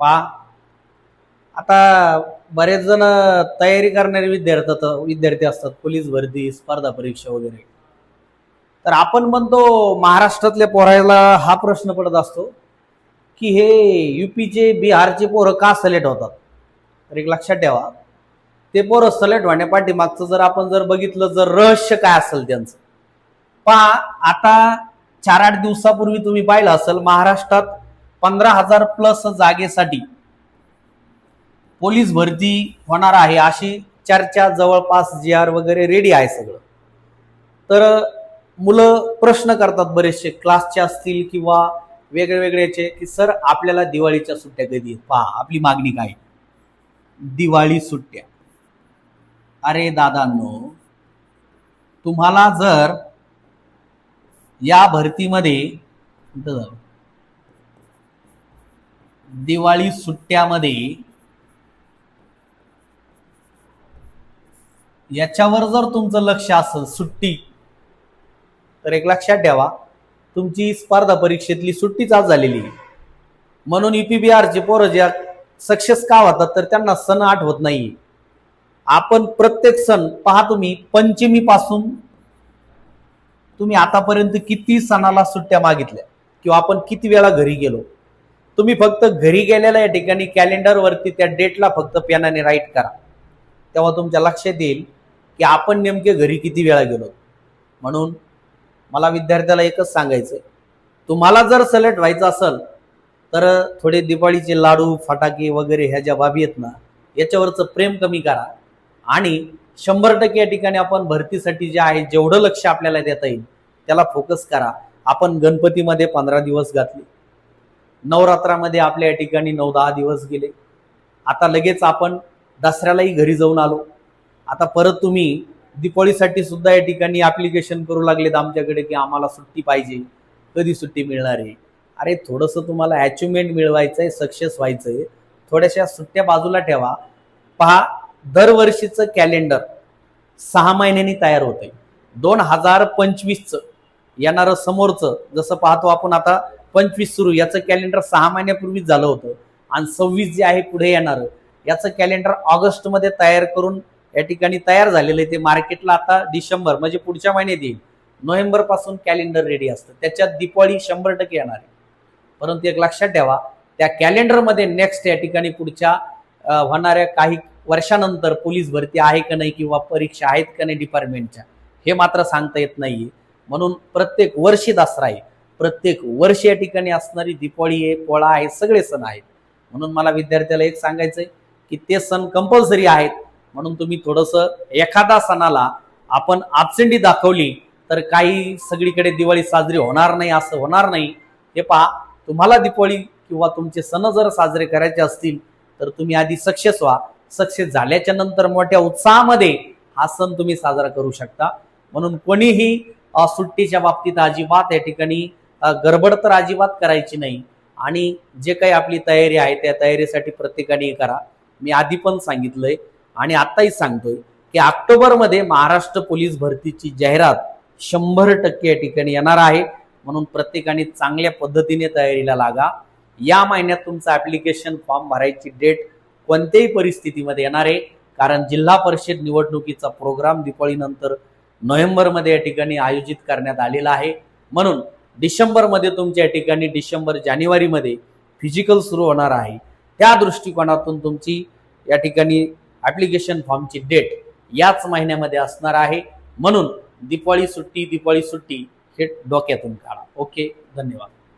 पहा. आता बरेच जण तयारी करणारे विद्यार्थी विद्यार्थी असतात. पोलीस भरती स्पर्धा परीक्षा वगैरे. तर आपण म्हणतो महाराष्ट्रातल्या पोरायला हा प्रश्न पडत असतो की हे युपीचे बिहारचे पोरं का सिलेक्ट होतात? तर एक लक्षात ठेवा. ते पोरं सिलेक्ट होण्यापाठीमागचं जर आपण जर बघितलं जर रहस्य काय असेल त्यांचं? पहा आता चार आठ दिवसापूर्वी तुम्ही पाहिलं असेल महाराष्ट्रात पंधरा हजार प्लस जागेसाठी पोलीस भरती होणार आहे अशी चर्चा जवळपास जी आर वगैरे रेडी आहे सगळं. तर मुलं प्रश्न करतात बरेचसे क्लासचे असतील किंवा वेगळे वेगळ्याचे की सर आपल्याला दिवाळीच्या सुट्ट्या कधी पहा आपली मागणी काय दिवाळी सुट्ट्या. अरे दादांनो तुम्हाला जर या भरतीमध्ये कुठं दिवाळी सुट्ट्यामध्ये याच्यावर जर तुमचं लक्ष असेल सुट्टी तर एक लक्षात ठेवा तुमची स्पर्धा परीक्षेतली सुट्टीच आज झालेली आहे. म्हणून E चे पोरं ज्या सक्सेस का होतात तर त्यांना सण आठवत नाही आपण प्रत्येक सण पहा तुम्ही पंचमीपासून तुम्ही आतापर्यंत किती सणाला सुट्ट्या मागितल्या किंवा आपण किती वेळा घरी गेलो तुम्ही फक्त घरी गेलेल्या या ठिकाणी कॅलेंडरवरती त्या डेटला फक्त पेनाने राईट करा. तेव्हा तुमच्या लक्षात येईल की आपण नेमके घरी किती वेळा गेलो म्हणून मला विद्यार्थ्याला एकच सांगायचं तुम्हाला जर सलेक्ट व्हायचं असेल तर थोडे दिवाळीचे लाडू फटाके वगैरे ह्या ज्या बाबी आहेत ना याच्यावरचं प्रेम कमी करा. आणि शंभर टक्के या ठिकाणी आपण भरतीसाठी जे आहे जेवढं लक्ष आपल्याला देता येईल त्याला फोकस करा. आपण गणपतीमध्ये पंधरा दिवस घातले. नवरात्रामध्ये आपल्या या ठिकाणी नऊ दहा दिवस गेले. आता लगेच आपण दसऱ्यालाही घरी जाऊन आलो. आता परत तुम्ही दिपाळीसाठी सुद्धा या ठिकाणी ॲप्लिकेशन करू लागलेत आमच्याकडे की आम्हाला सुट्टी पाहिजे. कधी सुट्टी मिळणार आहे? अरे थोडंसं तुम्हाला अचिव्हमेंट मिळवायचं आहे सक्सेस व्हायचं आहे थोड्याशा सुट्ट्या बाजूला ठेवा. पहा दरवर्षीचं कॅलेंडर सहा महिन्यांनी तयार होतंय. दोन हजार पंचवीसचं येणारं समोरचं जसं पाहतो आपण आता पंचवीस सुरू. याचं कॅलेंडर सहा महिन्यापूर्वीच झालं होतं. आणि सव्वीस जे आहे पुढे येणारं. याचं कॅलेंडर ऑगस्टमध्ये तयार करून या ठिकाणी तयार झालेलं आहे. ते मार्केटला आता डिसेंबर म्हणजे पुढच्या महिन्यात येईल नोव्हेंबरपासून कॅलेंडर रेडी असतं. त्याच्यात दिवाळी शंभर टक्के येणार आहे. परंतु एक लक्षात ठेवा त्या कॅलेंडरमध्ये नेक्स्ट या ठिकाणी पुढच्या होणाऱ्या काही वर्षानंतर पोलीस भरती आहे का नाही किंवा परीक्षा आहेत का नाही डिपार्टमेंटच्या हे मात्र सांगता येत नाही म्हणून प्रत्येक वर्षी दसरा आहे. प्रत्येक वर्ष या ठिकाणी असणारी दिवाळी आहे पोळा आहे सगळे सण आहेत. म्हणून मला विद्यार्थ्याला एक सांगायचंय की ते सण कंपल्सरी आहेत. म्हणून तुम्ही थोडंसं एखादा सणाला आपण आपसेंडी दाखवली तर काही सगळीकडे दिवाळी साजरी होणार नाही असं होणार नाही. हे पहा तुम्हाला दिवाळी किंवा तुमचे सण जर साजरे करायचे असतील तर तुम्ही आधी सक्सेस व्हा. सक्सेस झाल्याच्यानंतर मोठ्या उत्साहामध्ये हा सण तुम्ही साजरा करू शकता. म्हणून कोणीही सुट्टीच्या बाबतीत अजिबात या ठिकाणी गडबड तर अजिबात करायची नाही. आणि जे काही आपली तयारी आहे त्या तयारीसाठी प्रत्येकाने करा. मी आधी पण सांगितलंय आणि आत्ताही सांगतोय की ऑक्टोबरमध्ये महाराष्ट्र पोलीस भरतीची जाहिरात शंभर टक्के या ठिकाणी येणार आहे. म्हणून प्रत्येकाने चांगल्या पद्धतीने तयारीला लागा. या महिन्यात तुमचं ऍप्लिकेशन फॉर्म भरायची डेट कोणत्याही परिस्थितीमध्ये येणार आहे. कारण जिल्हा परिषद निवडणुकीचा प्रोग्राम दिवाळीनंतर नोव्हेंबरमध्ये या ठिकाणी आयोजित करण्यात आलेला आहे. म्हणून डिसेंबरमध्ये तुमच्या या ठिकाणी डिसेंबर जानेवारीमध्ये फिजिकल सुरू होणार आहे. त्या दृष्टिकोनातून तुमची या ठिकाणी ॲप्लिकेशन फॉर्मची डेट याच महिन्यामध्ये असणार आहे. म्हणून दिपाळी सुट्टी दिपाळी सुट्टी हे डोक्यातून काढा. ओके? धन्यवाद.